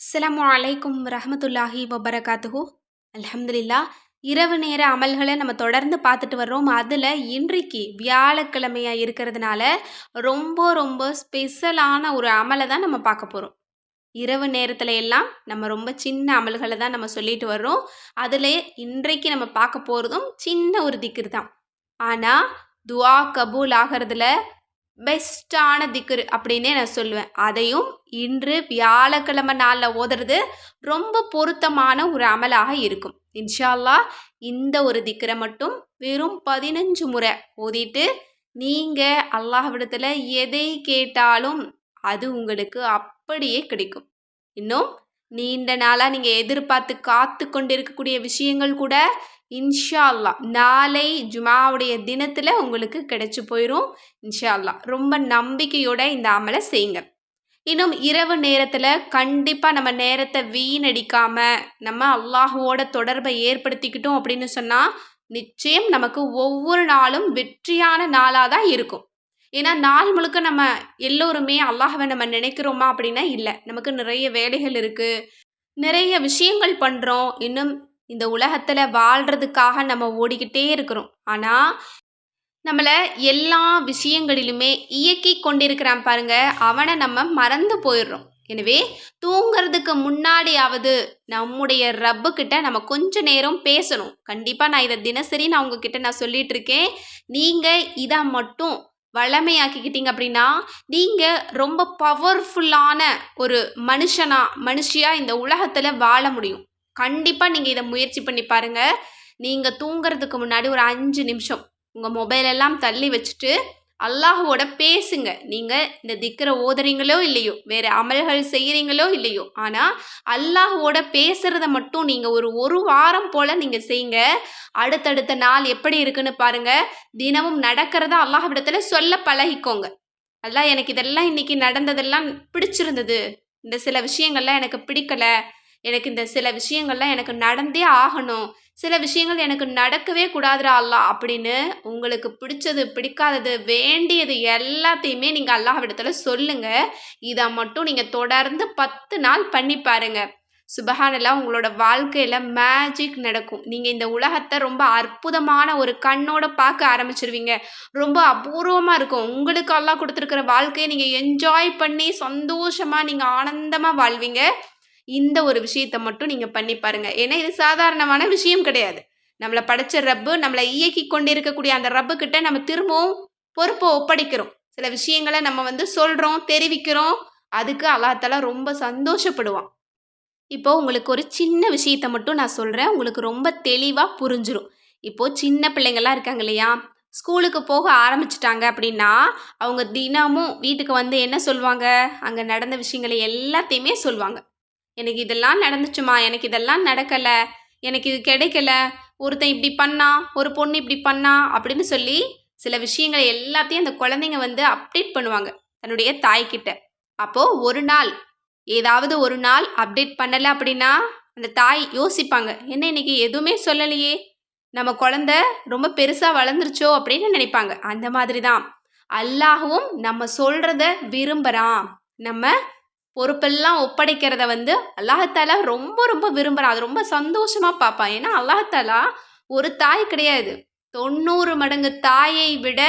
அஸ்லாம் அலைக்கும் ரஹமத்துல்லாஹி வபரகாத்துஹு. அலமதுல்லா இரவு நேர அமல்களை நம்ம தொடர்ந்து பார்த்துட்டு வர்றோம். அதில் இன்றைக்கு வியாழக்கிழமையாக இருக்கிறதுனால ரொம்ப ரொம்ப ஸ்பெஷலான ஒரு அமலை தான் நம்ம பார்க்க போகிறோம் இரவு நேரத்தில் எல்லாம் நம்ம ரொம்ப சின்ன அமல்களை தான் நம்ம சொல்லிட்டு வர்றோம். அதில் இன்றைக்கு நம்ம பார்க்க போகிறதும் சின்ன ஒரு திக்ர் தான். ஆனால் துவா கபூல் ஆகிறதுல பெஸ்ட்டான திக்ரு அப்படின்னே நான் சொல்லுவேன். அதையும் இன்று வியாழக்கிழமை நாளில் ஓதுறது ரொம்ப பொருத்தமான ஒரு அமலாக இருக்கும். இன்ஷா அல்லாஹ் இந்த ஒரு திக்கரை மட்டும் வெறும் பதினஞ்சு முறை ஓதிட்டு நீங்கள் அல்லாஹ்விடத்தில் எதை கேட்டாலும் அது உங்களுக்கு அப்படியே கிடைக்கும். இன்னும் நீண்ட நாளாக நீங்கள் எதிர்பார்த்து காத்து கொண்டிருக்கக்கூடிய விஷயங்கள் கூட இன்ஷா அல்லாஹ் நாளை ஜுமாவுடைய தினத்தில் உங்களுக்கு கிடைச்சி போயிடும் இன்ஷா அல்லாஹ் ரொம்ப நம்பிக்கையோட இந்த அமலை செய்யுங்க இன்னும் இரவு நேரத்தில் கண்டிப்பாக நம்ம நேரத்தை வீணடிக்காமல் நம்ம அல்லாஹுவோட தொடர்பை ஏற்படுத்திக்கிட்டோம் அப்படின்னு சொன்னால் நிச்சயம் நமக்கு ஒவ்வொரு நாளும் வெற்றியான நாளாக தான் இருக்கும். ஏன்னா நாள் முழுக்க நம்ம எல்லோருமே அல்லாஹவை நம்ம நினைக்கிறோமா அப்படின்னா இல்லை. நமக்கு நிறைய வேலைகள் இருக்குது நிறைய விஷயங்கள் பண்ணுறோம் இன்னும் இந்த உலகத்தில் வாழ்கிறதுக்காக நம்ம ஓடிக்கிட்டே இருக்கிறோம். ஆனால் நம்மளை எல்லா விஷயங்களிலுமே இயக்கி கொண்டிருக்கிறான் பாருங்க அவனை நம்ம மறந்து போயிடுறோம். எனவே தூங்கிறதுக்கு முன்னாடியாவது நம்முடைய ரப்பு கிட்ட நம்ம கொஞ்ச நேரம் பேசணும். கண்டிப்பாக நான் இதை தினசரி நான் உங்ககிட்ட நான் சொல்லிட்டு இருக்கேன். நீங்கள் இதை மட்டும் வளமையாக்கிக்கிட்டீங்க அப்படின்னா நீங்கள் ரொம்ப பவர்ஃபுல்லான ஒரு மனுஷனா மனுஷியாக இந்த உலகத்தில் வாழ முடியும். கண்டிப்பாக நீங்கள் இதை முயற்சி பண்ணி பாருங்கள் நீங்கள் தூங்குறதுக்கு முன்னாடி ஒரு அஞ்சு நிமிஷம் உங்கள் மொபைலெல்லாம் தள்ளி வச்சுட்டு அல்லாஹுவோட பேசுங்க. நீங்கள் இந்த திக்கரை ஓதுறீங்களோ இல்லையோ வேறு அமல்கள் செய்கிறீங்களோ இல்லையோ ஆனால் அல்லாஹுவோட பேசுகிறத மட்டும் நீங்கள் ஒரு ஒரு வாரம் போல் நீங்கள் செய்யுங்க. அடுத்தடுத்த நாள் எப்படி இருக்குன்னு பாருங்கள் தினமும் நடக்கிறத அல்லாஹ்விடத்தில் சொல்ல பழகிக்கோங்க. அல்லாஹ் எனக்கு இதெல்லாம் இன்னைக்கு நடந்ததெல்லாம் பிடிச்சிருந்தது. இந்த சில விஷயங்கள்லாம் எனக்கு பிடிக்கலை. எனக்கு இந்த சில விஷயங்கள்லாம் எனக்கு நடந்தே ஆகணும். சில விஷயங்கள் எனக்கு நடக்கவே கூடாதுரா அல்லா அப்படின்னு உங்களுக்கு பிடிச்சது பிடிக்காதது வேண்டியது எல்லாத்தையுமே நீங்கள் அல்லாஹ்விடத்தில் சொல்லுங்கள் இதை மட்டும் நீங்கள் தொடர்ந்து பத்து நாள் பண்ணி பாருங்க. சுபஹானெல்லாம் உங்களோட வாழ்க்கையில் மேஜிக் நடக்கும். நீங்கள் இந்த உலகத்தை ரொம்ப அற்புதமான ஒரு கண்ணோட பார்க்க ஆரம்பிச்சிருவீங்க. ரொம்ப அபூர்வமாக இருக்கும். உங்களுக்கு அல்லாஹ் கொடுத்துருக்குற வாழ்க்கையை நீங்கள் என்ஜாய் பண்ணி சந்தோஷமாக நீங்கள் ஆனந்தமாக வாழ்வீங்க. இந்த ஒரு விஷயத்தை மட்டும் நீங்கள் பண்ணி பாருங்கள் ஏன்னா இது சாதாரணமான விஷயம் கிடையாது. நம்மளை படைச்ச ரப்பு நம்மளை இயக்கி கொண்டு இருக்கக்கூடிய அந்த ரப்பு கிட்ட நம்ம திரும்பவும் பொறுப்பை ஒப்படைக்கிறோம். சில விஷயங்களை நம்ம வந்து சொல்கிறோம் தெரிவிக்கிறோம். அதுக்கு அல்லாத்தால ரொம்ப சந்தோஷப்படுவான். இப்போ உங்களுக்கு ஒரு சின்ன விஷயத்த மட்டும் நான் சொல்கிறேன் உங்களுக்கு ரொம்ப தெளிவாக புரிஞ்சிடும் இப்போது சின்ன பிள்ளைங்கள்லாம் இருக்காங்க இல்லையா? ஸ்கூலுக்கு போக ஆரம்பிச்சிட்டாங்க அப்படின்னா அவங்க தினமும் வீட்டுக்கு வந்து என்ன சொல்லுவாங்க? அங்கே நடந்த விஷயங்களை எல்லாத்தையுமே சொல்லுவாங்க. எனக்கு இதெல்லாம் நடந்துச்சுமா? எனக்கு இதெல்லாம் நடக்கலை. எனக்கு இது கிடைக்கல. ஒருத்தன் இப்படி பண்ணா ஒரு பொண்ணு இப்படி பண்ணா அப்படின்னு சொல்லி சில விஷயங்களை எல்லாத்தையும் அந்த குழந்தைங்க வந்து அப்டேட் பண்ணுவாங்க தன்னுடைய தாய்கிட்ட. அப்போது ஒரு நாள் ஏதாவது ஒரு நாள் அப்டேட் பண்ணலை அப்படின்னா அந்த தாய் யோசிப்பாங்க என்ன இன்னைக்கு எதுவுமே சொல்லலையே? நம்ம குழந்த ரொம்ப பெருசாக வளர்ந்துருச்சோ? அப்படின்னு நினைப்பாங்க. அந்த மாதிரி தான் அல்லாகவும் நம்ம சொல்கிறத விரும்புகிறான் நம்ம பொறுப்பெல்லாம் ஒப்படைக்கிறத வந்து அல்லாஹாலா ரொம்ப ரொம்ப விரும்புகிறான் அது ரொம்ப சந்தோஷமாக பார்ப்பான் ஏன்னா அல்லாஹாலா ஒரு தாய் கிடையாது. தொண்ணூறு மடங்கு தாயை விட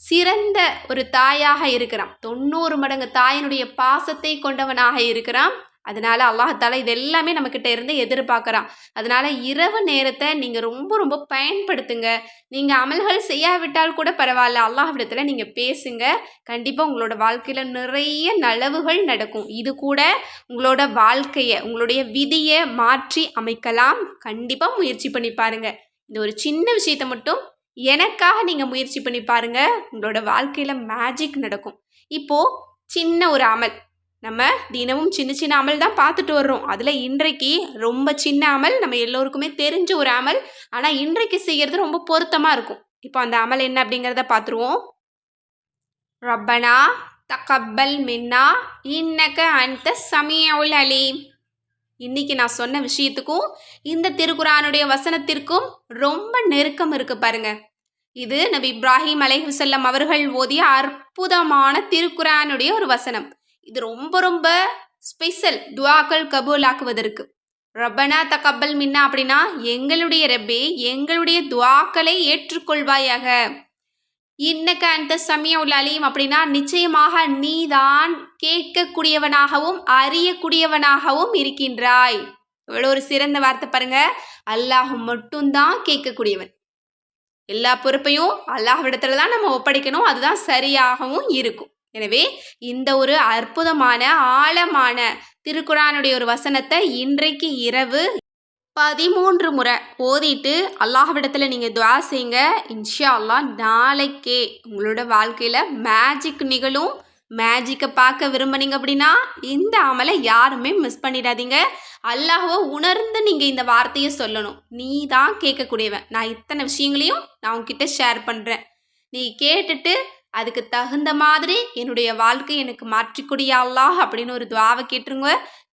சிறந்த ஒரு தாயாக இருக்கிறான். தொண்ணூறு மடங்கு தாயினுடைய பாசத்தை கொண்டவனாக இருக்கிறான். அதனால அல்லாஹால இது எல்லாமே நம்மக்கிட்ட இருந்து எதிர்பார்க்குறான். அதனால இரவு நேரத்தை நீங்கள் ரொம்ப ரொம்ப பயன்படுத்துங்க. நீங்கள் அமல்கள் செய்யாவிட்டால் கூட பரவாயில்ல. அல்லாஹ்விடத்தில் நீங்கள் பேசுங்க. கண்டிப்பாக உங்களோட வாழ்க்கையில் நிறைய நலவுகள் நடக்கும். இது கூட உங்களோட வாழ்க்கையை உங்களுடைய விதியை மாற்றி அமைக்கலாம். கண்டிப்பாக முயற்சி பண்ணி பாருங்க. இந்த ஒரு சின்ன விஷயத்தை மட்டும் எனக்காக நீங்கள் முயற்சி பண்ணி பாருங்க. உங்களோட வாழ்க்கையில் மேஜிக் நடக்கும். இப்போது சின்ன ஒரு அமல். நம்ம தினமும் சின்ன சின்ன அமல் தான் பார்த்துட்டு வர்றோம். அதில் இன்றைக்கு ரொம்ப சின்ன அமல் நம்ம எல்லோருக்குமே தெரிஞ்ச ஒரு அமல். ஆனால் இன்றைக்கு செய்கிறது ரொம்ப பொருத்தமாக இருக்கும். இப்போ அந்த அமல் என்ன அப்படிங்கிறத பார்த்துருவோம். ரப்பனா தக்கப்பல் மின்னா இன்னக்க அந்த சமியவுல் அலீம் இன்னைக்கு நான் சொன்ன விஷயத்துக்கும் இந்த திருக்குறானுடைய வசனத்திற்கும் ரொம்ப நெருக்கம் இருக்கு பாருங்க. இது நபி இப்ராஹிம் அலைஹுசல்லம் அவர்கள் ஓதிய அற்புதமான திருக்குறானுடைய ஒரு வசனம். இது ரொம்ப ரொம்ப ஸ்பெஷல் துவாக்கள் கபூலாக்குவதற்கு. ரப்பனா தகப்பல் மின்னா அப்படின்னா எங்களுடைய ரப்பே எங்களுடைய துவாக்களை ஏற்றுக்கொள்வாயாக. இன்னக்க அந்த சமயம் அலீம் அப்படின்னா நிச்சயமாக நீதான் கேட்கக்கூடியவனாகவும் அறியக்கூடியவனாகவும் இருக்கின்றாய். இவ்வளோ ஒரு சிறந்த வார்த்தை பாருங்க. அல்லாஹ் மட்டும்தான் கேட்கக்கூடியவன். எல்லா பொறுப்பையும் அல்லாஹ் இடத்துல தான் நம்ம ஒப்படைக்கணும். அதுதான் சரியாகவும் இருக்கும். எனவே இந்த ஒரு அற்புதமான ஆழமான திருக்குறானுடைய ஒரு வசனத்தை இன்றைக்கு இரவு பதிமூன்று முறை ஓதிட்டு அல்லாஹ்விடத்தில் நீங்கள் துவா செய்யுங்க. இன்ஷா அல்லா நாளைக்கே உங்களோட வாழ்க்கையில் மேஜிக் நிகழும். மேஜிக்கை பார்க்க விரும்புனீங்க அப்படின்னா இந்த அமலை யாருமே மிஸ் பண்ணிடாதீங்க. அல்லாஹோ உணர்ந்து நீங்கள் இந்த வார்த்தையை சொல்லணும். நீ தான் கேட்கக்கூடியவன். நான் இத்தனை விஷயங்களையும் நான் உங்ககிட்ட ஷேர் பண்ணுறேன் நீ கேட்டுட்டு அதுக்கு தகுந்த மாதிரி என்னுடைய வாழ்க்கை எனக்கு மாற்றிக்கூடிய அல்லாஹ் அப்படின்னு ஒரு துவாவை கேட்டுருங்க.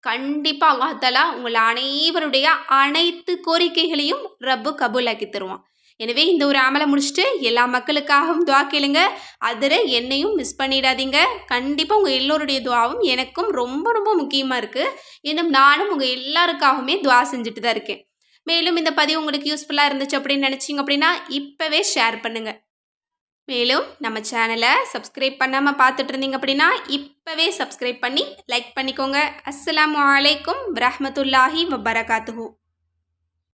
கண்டிப்பாக அல்லாஹாலா உங்கள் அனைவருடைய அனைத்து கோரிக்கைகளையும் ரப்பு கபூலாக்கி தருவான். எனவே இந்த ஒரு அமலை முடிச்சுட்டு எல்லா மக்களுக்காகவும் துவா கேளுங்க. அதில் என்னையும் மிஸ் பண்ணிடாதீங்க. கண்டிப்பாக உங்கள் எல்லோருடைய துவாவும் எனக்கும் ரொம்ப ரொம்ப முக்கியமாக இருக்குது இன்னும் நானும் உங்கள் எல்லாருக்காகவுமே துவா செஞ்சுட்டு தான் இருக்கேன். மேலும் இந்த பதிவு உங்களுக்கு யூஸ்ஃபுல்லாக இருந்துச்சு அப்படின்னு நினச்சிங்க அப்படின்னா இப்போவே ஷேர் பண்ணுங்கள் மேலும் நம்ம சேனலை சப்ஸ்கிரைப் பண்ணாமல் பார்த்துட்டு இருந்தீங்க அப்படின்னா இப்போவே சப்ஸ்கிரைப் பண்ணி லைக் பண்ணிக்கோங்க. அஸ்லாம் வலைக்கும் வரமத்துல்லாஹி வபரகாத்துஹூ.